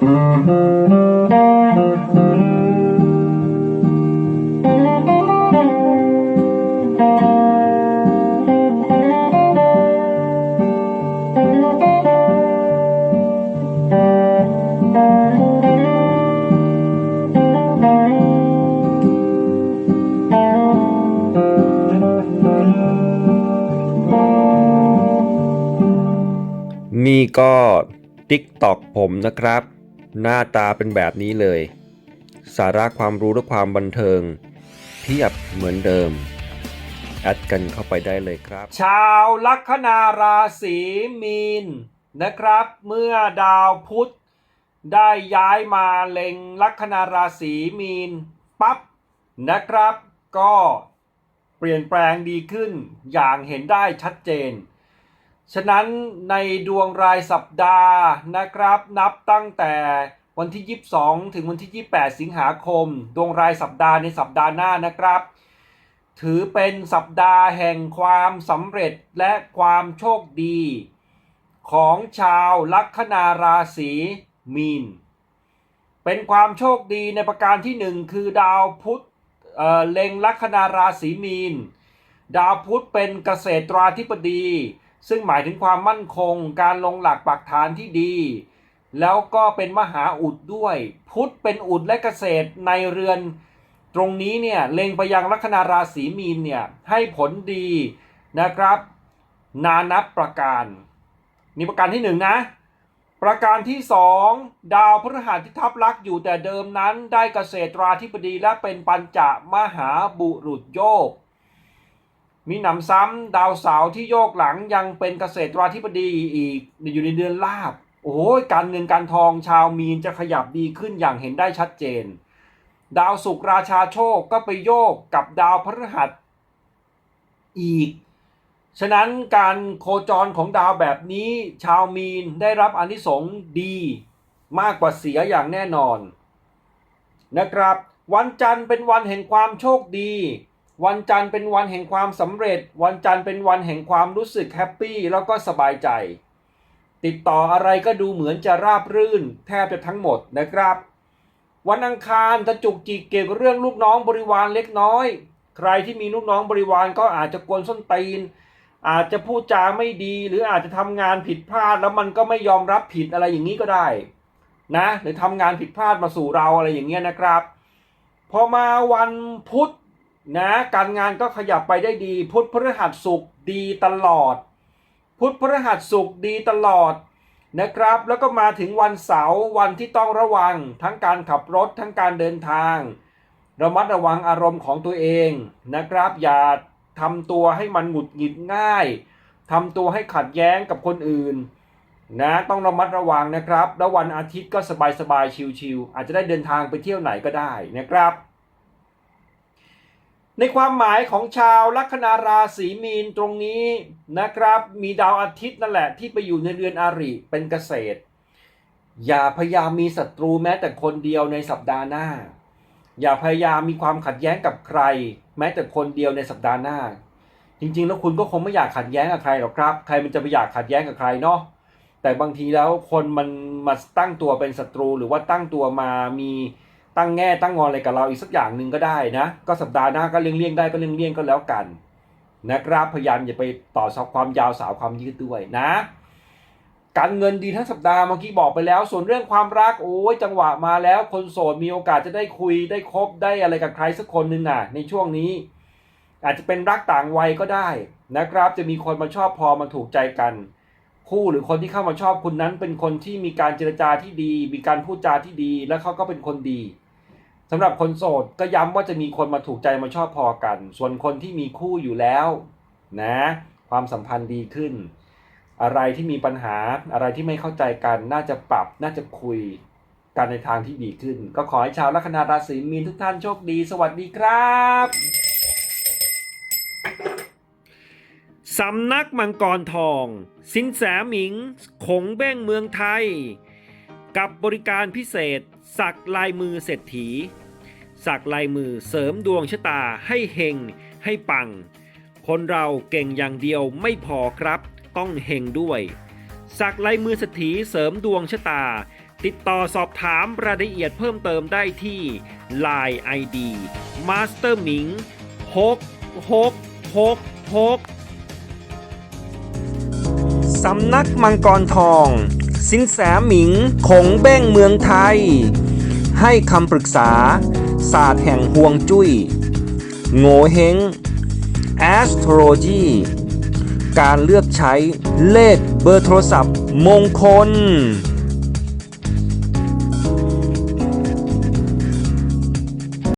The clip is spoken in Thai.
นี่ก็ TikTok ผมนะครับ หน้าตาเป็นแบบนี้เลย สาระความรู้และความบันเทิงเพียบเหมือนเดิม แอดกันเข้าไปได้เลยครับ ชาวลัคนาราศีมีนนะครับ เมื่อดาวพุธได้ย้ายมาเล็งลัคนาราศีมีนปั๊บนะครับ ก็เปลี่ยนแปลงดีขึ้นอย่างเห็นได้ชัดเจน ฉะนั้นในดวงรายสัปดาห์นะครับ นับตั้งแต่วันที่ 22 ถึงวันที่ 28 สิงหาคม ดวงรายสัปดาห์ในสัปดาห์หน้านะครับ ถือเป็นสัปดาห์แห่งความสำเร็จและความโชคดี ของชาวลัคนาราศีมีน เป็นความโชคดีในประการที่หนึ่งคือดาวพุธเออเล็งลัคนาราศีมีน ดาวพุธเป็นเกษตราธิบดี ซึ่งหมายถึงความมั่นคง การลงหลักปักฐานที่ดี แล้วก็เป็นมหาอุดด้วย พุทธเป็นอุดและเกษตรในเรือน ตรงนี้เนี่ยเล็งไปยังลัคนาราศีมีนเนี่ยให้ผลดีนะครับ นานับประการนี่ประการที่หนึ่งนะประการที่สองดาวพฤหัสที่ทับลักอยู่แต่เดิมนั้นได้เกษตราธิบดีและเป็นปัญจมหาบุรุษโยก มีหนำซ้ำดาวเสาที่โยกหลังยังเป็นเกษตราธิบดีอีกอยู่ในเดือนลาบ โอ้โหการเงินการทองชาวมีนจะขยับดีขึ้นอย่างเห็นได้ชัดเจน ดาวศุกร์ราชาโชคก็ไปโยกกับดาวพฤหัสอีก ฉะนั้นการโคจรของดาวแบบนี้ชาวมีนได้รับอนิสงส์ดีมากกว่าเสียอย่างแน่นอน นะครับ วันจันทร์เป็นวันแห่งความโชคดี วันจันทร์เป็นวันแห่งความสำเร็จ วันจันทร์เป็นวันแห่งความรู้สึกแฮปปี้แล้วก็สบายใจ ติดต่ออะไรก็ดูเหมือนจะราบรื่น แทบจะทั้งหมดนะครับ วันอังคารจะจุกจิกเกี่ยวกับเรื่องลูกน้องบริวารเล็กน้อย ใครที่มีลูกน้องบริวารก็อาจจะกวนส้นตีน อาจจะพูดจาไม่ดี หรืออาจจะทำงานผิดพลาดแล้วมันก็ไม่ยอมรับผิดอะไรอย่างนี้ก็ได้ นะ หรือทำงานผิดพลาดมาสู่เราอะไรอย่างเงี้ยนะครับ พอมาวันพุธ นะการงานก็ขยับไปได้ดี พุทธพฤหัสศุกดีตลอด พุทธพฤหัสศุกดีตลอดนะครับ แล้วก็มาถึงวันเสาร์วันที่ต้องระวัง ทั้งการขับรถทั้งการเดินทาง ระมัดระวังอารมณ์ของตัวเองนะครับ อย่าทำตัวให้มันหงุดหงิดง่ายทำตัวให้ขัดแย้งกับคนอื่นนะต้องระมัดระวังนะครับ แล้ววันอาทิตย์ก็สบายๆชิลๆอาจจะได้เดินทางไปเที่ยวไหนก็ได้นะครับ ในความหมายของชาวลัคนาราศีมีนตรงนี้นะครับ มีดาวอาทิตย์นั่นแหละที่ไปอยู่ในเรือนอาริเป็นเกษตร อย่าพยายามมีศัตรูแม้แต่คนเดียวในสัปดาห์หน้า อย่าพยายามมีความขัดแย้งกับใคร แม้แต่คนเดียวในสัปดาห์หน้า จริงๆ แล้วคุณก็คงไม่อยากขัดแย้งกับใครหรอกครับ ใครมันจะไปอยากขัดแย้งกับใครเนาะแต่บางทีแล้วคนมันมาตั้งตัวเป็นศัตรูหรือว่าตั้งตัวมามี ตั้งแง่ตั้งงอนอะไรกับเราอีกสักอย่างหนึ่งก็ได้นะ ก็สัปดาห์หน้าก็เลี่ยงเลี่ยงๆได้ก็เลี่ยงเลี่ยงๆก็แล้วกันนะครับพยายามอย่าไปต่อสอบความยาวสาวความยืดด้วยนะ การเงินดีทั้งสัปดาห์เมื่อกี้บอกไปแล้ว ส่วนเรื่องความรักโอ้ยจังหวะมาแล้วคนโสดมีโอกาสจะได้คุยได้คบได้อะไรกับใครสักคนหนึ่งน่ะ ในช่วงนี้ อาจจะเป็นรักต่างวัยก็ได้นะครับ จะมีคนมาชอบพอมาถูกใจกัน คู่หรือคนที่เข้ามาชอบคุณนั้นเป็นคนที่มีการเจรจาที่ดี มีการพูดจาที่ดี และเขาก็เป็นคนดี สำหรับคนโสดก็ย้ำว่าจะมีคนมาถูกใจมาชอบพอกัน ส่วนคนที่มีคู่อยู่แล้วนะความสัมพันธ์ดีขึ้น อะไรที่มีปัญหาอะไรที่ไม่เข้าใจกันน่าจะปรับน่าจะคุยกันในทางที่ดีขึ้น ก็ขอให้ชาวลัคนาราศีมีนทุกท่านโชคดี สวัสดีครับสำนักมังกรทอง สินแสหมิง ขงเบ้งเมืองไทย กับบริการพิเศษ สักลายมือเศรษฐี สักลายมือเสริมดวงชะตาให้เฮงให้ปัง คนเราเก่งอย่างเดียวไม่พอครับ ต้องเฮงด้วย สักลายมือเศรษฐีเสริมดวงชะตา ติดต่อสอบถามรายละเอียดเพิ่มเติมได้ที่ Line ID Master Ming 6666สำนักมังกรทอง สินแสหมิงคงเบ้งเมืองไทย ให้คำปรึกษา ศาสตร์แห่งห่วงจุย้ย โงเฮง Astrology การเลือกใช้เลขเบอร์โทรศัพท์มงคล